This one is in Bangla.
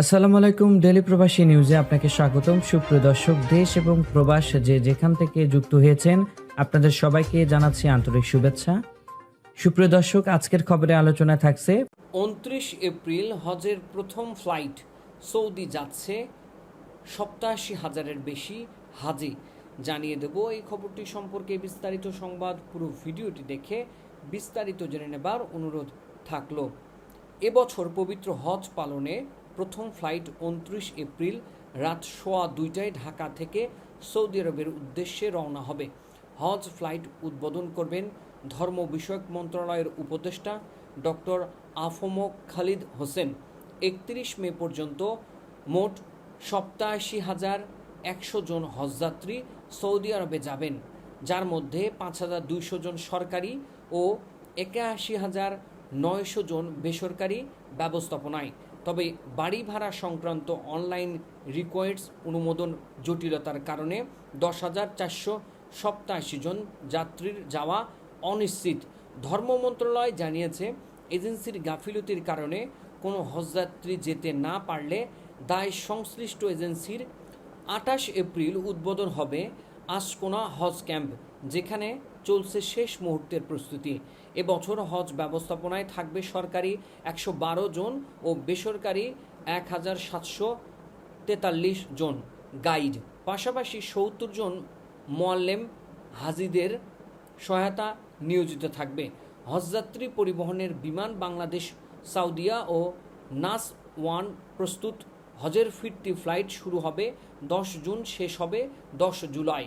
আসসালামু আলাইকুম ডেলি প্রবাসী নিউজে আপনাকে স্বাগতম। সুপ্রিয় দর্শক, দেশ এবং প্রবাস যে যেখান থেকে যুক্ত হয়েছেন, আপনাদের সবাইকে জানাচ্ছি আন্তরিক শুভেচ্ছা। সুপ্রিয় দর্শক, আজকের খবরে আলোচনা থাকছে, উনত্রিশ এপ্রিল হজের প্রথম ফ্লাইট সৌদি যাচ্ছে, সপ্তাশি হাজারের বেশি হাজি। জানিয়ে দেব এই খবরটি সম্পর্কে বিস্তারিত সংবাদ। পুরো ভিডিওটি দেখে বিস্তারিত জেনে নেবার অনুরোধ থাকল। এবছর পবিত্র হজ পালনে প্রথম ফ্লাইট উনত্রিশ এপ্রিল রাত সোয়া দুইটায় ঢাকা থেকে সৌদি আরবের উদ্দেশ্যে রওনা হবে। হজ ফ্লাইট উদ্বোধন করবেন ধর্ম বিষয়ক মন্ত্রণালয়ের উপদেষ্টা ডক্টর আফম খালিদ হোসেন। একত্রিশ মে পর্যন্ত মোট সপ্তাশি হাজার একশো জন হজযাত্রী সৌদি আরবে যাবেন, যার মধ্যে পাঁচ হাজার দুইশো জন সরকারি ও একাশি হাজার নয়শো জন বেসরকারি ব্যবস্থাপনায়। তবে বাড়ি ভাড়া সংক্রান্ত অনলাইন রিকোয়েস্ট অনুমোদন জটিলতার কারণে দশ হাজার চারশো সপ্তাশি জন যাত্রীর যাওয়া অনিশ্চিত। ধর্ম মন্ত্রণালয় জানিয়েছে, এজেন্সির গাফিলতির কারণে কোনো হজযাত্রী যেতে না পারলে দায় সংশ্লিষ্ট এজেন্সির আঠাশ এপ্রিল উদ্বোধন হবে আশকোনা হজ ক্যাম্প, যেখানে চলছে শেষ মুহূর্তের প্রস্তুতি। এবছর হজ ব্যবস্থাপনায় থাকবে সরকারি একশো বারো জন ও বেসরকারি এক হাজার সাতশো তেতাল্লিশ জন গাইড। পাশাপাশি সত্তর জন মোয়াল্লেম হাজিদের সহায়তা নিয়োজিত থাকবে। হজযাত্রী পরিবহনের বিমান বাংলাদেশ, সাউদিয়া ও নাস ওয়ান প্রস্তুত। হজের ফিরতি ফ্লাইট শুরু হবে, দশ জুন শেষ হবে, দশ জুলাই।